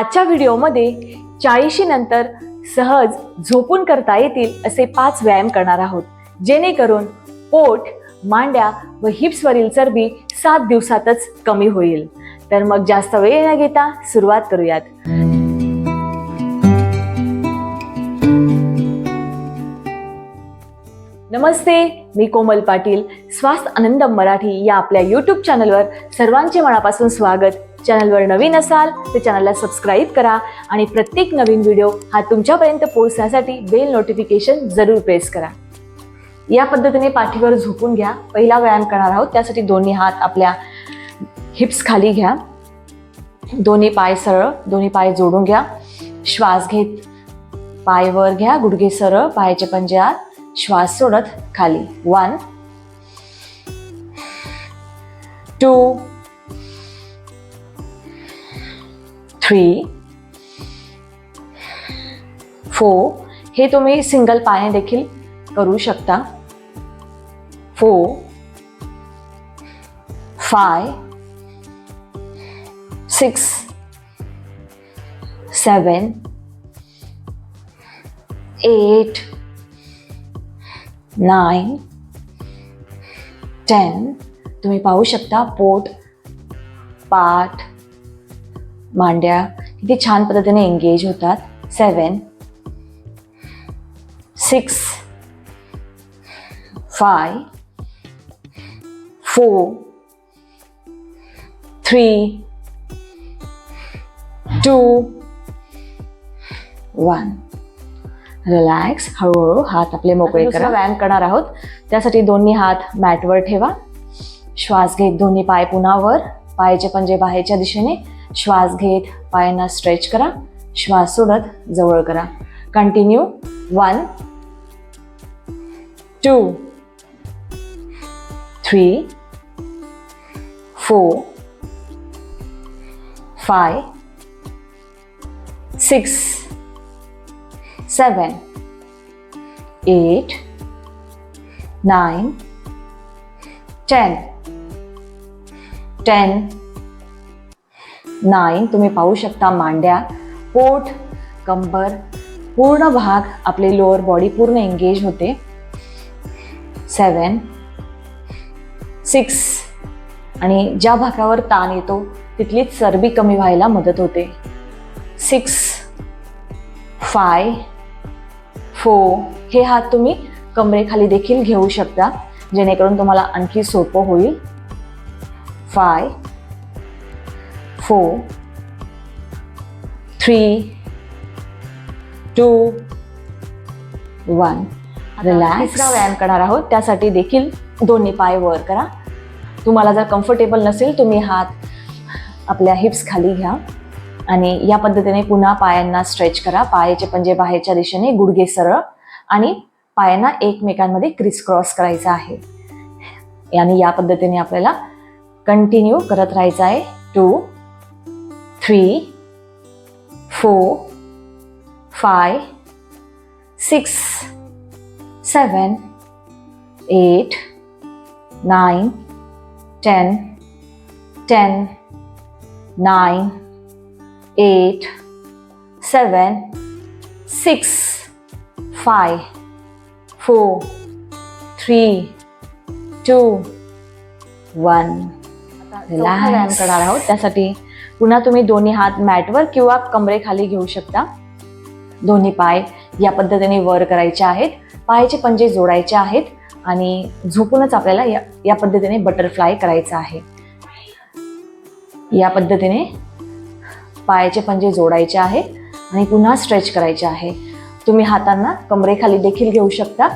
आजच्या व्हिडिओमध्ये चाळीशी नंतर सहज झोपून करता येतील असे पाच व्यायाम करणार आहोत. जेणेकरून पोट मांड्या व हिप्सवरील चरबी सात दिवसातच कमी होईल. तर मग जास्त वेळ न घेता सुरुवात करूयात. नमस्ते मी कोमल पाटील. स्वास्थ्य आनंद मराठी या आपल्या यूट्यूब चॅनलवर सर्वांचे मनापासून स्वागत. चॅनलवर नवीन असाल तर चॅनलला सबस्क्राईब करा आणि प्रत्येक नवीन व्हिडिओ हा तुमच्यापर्यंत पोहोचण्यासाठी बेल नोटिफिकेशन जरूर प्रेस करा. या पद्धतीने पाठीवर झोपून घ्या. पहिला व्यायाम करणार आहोत. त्यासाठी दोन्ही हात आपल्या हिप्स खाली घ्या. दोन्ही पाय सरळ दोन्ही पाय जोडून घ्या. श्वास घेत पाय वर घ्या. गुडघे सरळ पायाचे पंजे आत. श्वास सोडत खाली. वन टू थ्री फोर हे तुम्ही सिंगल पायाने देखील करू शकता. Four five six seven eight nine ten तुम्ही पाहू शकता, पोट, पाठ मांड्या किती छान पद्धतीने एंगेज होतात. Seven six five four three two one relax हळूहळू हात आपले मोकळे करा. व्यायाम करणार आहोत. त्यासाठी दोन्ही हात मॅटवर ठेवा. श्वास घेत दोन्ही पाय पुन्हा वर पायाचे पंजे बाहेरच्या दिशेने. श्वास घेत पायांना स्ट्रेच करा श्वास सोडत जवळ करा. Continue one two three four five six seven eight nine ten ten nine तुम्ही पाहू शकता मांड्या पोट कंबर पूर्ण भाग आपले लोअर बॉडी पूर्ण एंगेज होते. सेवन सिक्स आणि ज्या भागावर ताण येतो तिथली चरबी कमी व्हायला मदत होते. सिक्स फाय फोर हे हात तुम्ही कमरेखाली देखील घेऊ शकता जेणेकरून तुम्हाला आणखी सोपं होईल. Five four three two one. Relax तिसरा व्यायाम करणार आहोत. त्यासाठी देखील दोन्ही पाय वर करा. तुम्हाला जर कम्फर्टेबल नसेल तुम्ही हात आपल्या हिप्स खाली घ्या. आणि या पद्धतीने पुन्हा पायांना स्ट्रेच करा. पायाचे पंजे बाहेरच्या दिशेने गुडघे सरळ आणि पायांना एकमेकांमध्ये क्रिस क्रॉस करायचा आहे. आणि या पद्धतीने आपल्याला कंटिन्यू करत राहायचं आहे. Two Three four five six seven eight nine ten ten nine eight, seven, six, five, four, three, two, one. व्यायाम करणार आहोत त्यासाठी पुन्हा तुम्ही दोन्ही हात मॅटवर किंवा कमरेखाली घेऊ शकता. दोन्ही पाय या पद्धतीने वर करायचे आहेत. पायाचे पंजे जोडायचे आहेत आणि झोपूनच आपल्याला या या पद्धतीने बटरफ्लाय करायचं आहे. या पद्धतीने पायाचे पंजे जोडायचे आहे आणि पुन्हा स्ट्रेच करायचे आहे. तुम्ही हातांना कमरेखाली देखील घेऊ शकता.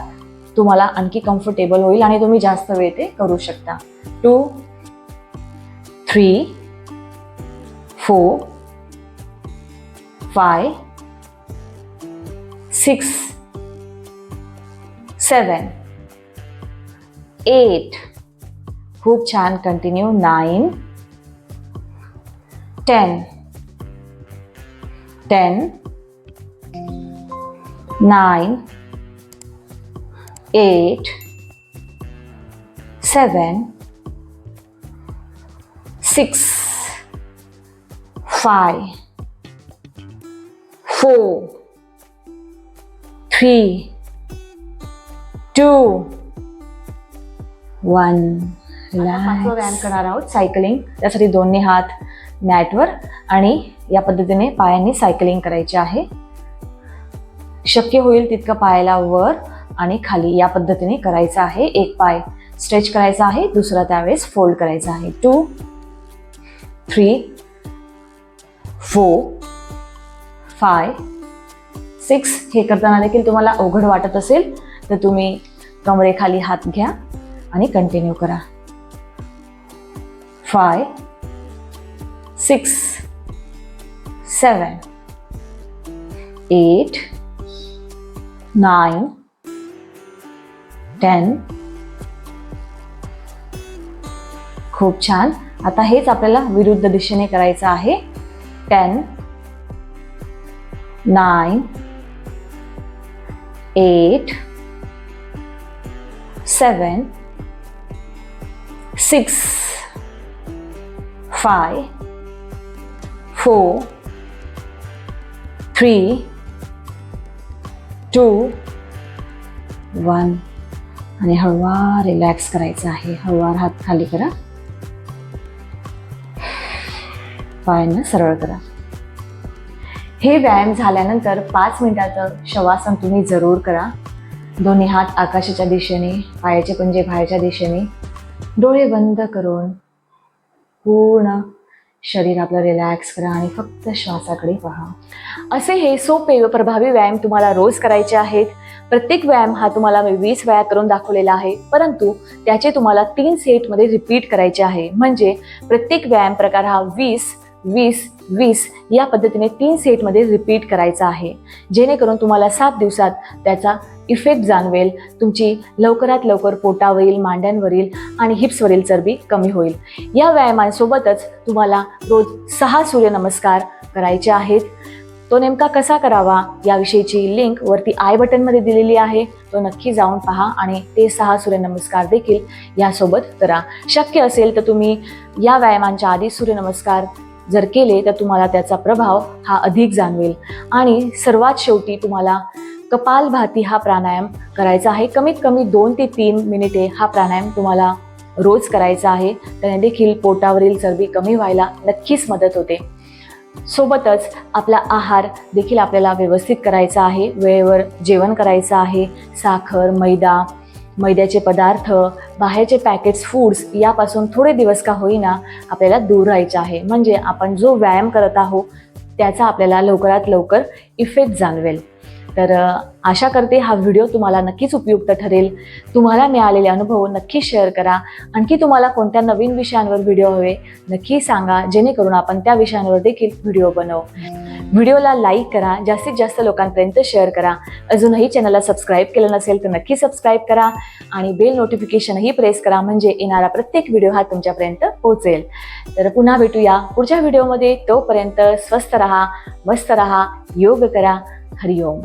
तुम्हाला आणखी कम्फर्टेबल होईल आणि तुम्ही जास्त वेळ ते करू शकता. Two three four, five, six, seven, eight. Hoop chant continue. Nine, ten, ten, nine, eight, seven, six. Five four, three, two, one. व्यायाम करणार आहोत सायकलिंग त्यासाठी दोन्ही हात मॅटवर आणि या पद्धतीने पायांनी सायकलिंग करायचे आहे. शक्य होईल तितकं पायाला वर आणि खाली या पद्धतीने करायचं आहे. एक पाय स्ट्रेच करायचा आहे दुसरा त्यावेळेस फोल्ड करायचा आहे. Two three four five six हे करताना देखील तुम्हाला अवघड वाटत असेल तर तुम्ही कमरेखाली हात घ्या आणि कंटिन्यू करा. Five six seven eight nine ten. खूप छान. आता हेच आपल्याला विरुद्ध दिशेने करायचं आहे. Ten nine eight seven six five four three two one. आणि हळवा रिलॅक्स करायचा आहे. हळवार हात खाली करा. पायांना सरळ करा. हे व्यायाम झाल्यानंतर पाच मिनिटाचं शवासन तुम्ही जरूर करा. दोन्ही हात आकाशाच्या दिशेने पायाचे पंजे बाहेरच्या दिशेने. डोळे बंद करून पूर्ण शरीर आपलं रिलॅक्स करा आणि फक्त श्वासाकडे पहा. असे हे सोपे व प्रभावी व्यायाम तुम्हाला रोज करायचे आहेत. प्रत्येक व्यायाम हा तुम्हाला मी वीस वेळा करून दाखवलेला आहे परंतु त्याचे तुम्हाला तीन सेटमध्ये रिपीट करायचे आहे. म्हणजे प्रत्येक व्यायाम प्रकार हा वीस वीस वीस या पद्धतीने तीन सेटमध्ये रिपीट करायचा आहे. जेणेकरून तुम्हाला सात दिवसात त्याचा इफेक्ट जाणवेल तुमची लवकरात लवकर पोटावरील मांड्यांवरील आणि हिप्सवरील चरबी कमी होईल. या व्यायामांसोबतच तुम्हाला रोज सहा सूर्यनमस्कार करायचे आहेत. तो नेमका कसा करावा याविषयीची लिंक वरती आय बटनमध्ये दिलेली आहे. तो नक्की जाऊन पहा आणि ते सहा सूर्यनमस्कार देखील यासोबत करा. शक्य असेल तर तुम्ही या व्यायामांच्या आधी सूर्यनमस्कार जर केले तर तुम्हाला त्याचा प्रभाव हा अधिक जाणवेल. आणि सर्वात शेवटी तुम्हाला कपालभाती हा प्राणायाम करायचा आहे. कमीत कमी दोन ते तीन मिनिटे हा प्राणायाम तुम्हाला रोज करायचा आहे. त्याने देखील पोटावरील चरबी कमी व्हायला नक्कीच मदत होते. सोबतच आपला आहार देखील आपल्याला व्यवस्थित करायचा आहे. वेळेवर जेवण करायचं आहे. साखर मैदा मैद्याचे पदार्थ बाहेरचे पॅकेट्स फूड्स यापासून थोडे दिवस का होईना आपल्याला दूर राहायचे आहे. म्हणजे आपण जो व्यायाम करत आहोत त्याचा आपल्याला लवकरात लवकर इफेक्ट जाणवेल. तर आशा करते हा व्हिडिओ तुम्हाला नक्कीच उपयुक्त ठरेल. तुम्हाला मिळालेले अनुभव नक्की शेअर करा. आणखी तुम्हाला कोणत्या नवीन विषयांवर व्हिडिओ हवे नक्की सांगा. जेणेकरून आपण त्या विषयांवर देखील व्हिडिओ बनवू. व्हिडिओला लाईक करा. जास्तीत जास्त लोकांपर्यंत शेअर करा. अजूनही चॅनलला सबस्क्राईब केलं नसेल तर नक्की सबस्क्राईब करा आणि बेल नोटिफिकेशनही प्रेस करा. म्हणजे येणारा प्रत्येक व्हिडिओ हा तुमच्यापर्यंत पोहोचेल. तर पुन्हा भेटूया पुढच्या व्हिडिओमध्ये. तोपर्यंत स्वस्थ रहा मस्त रहा योग करा. हरिओम.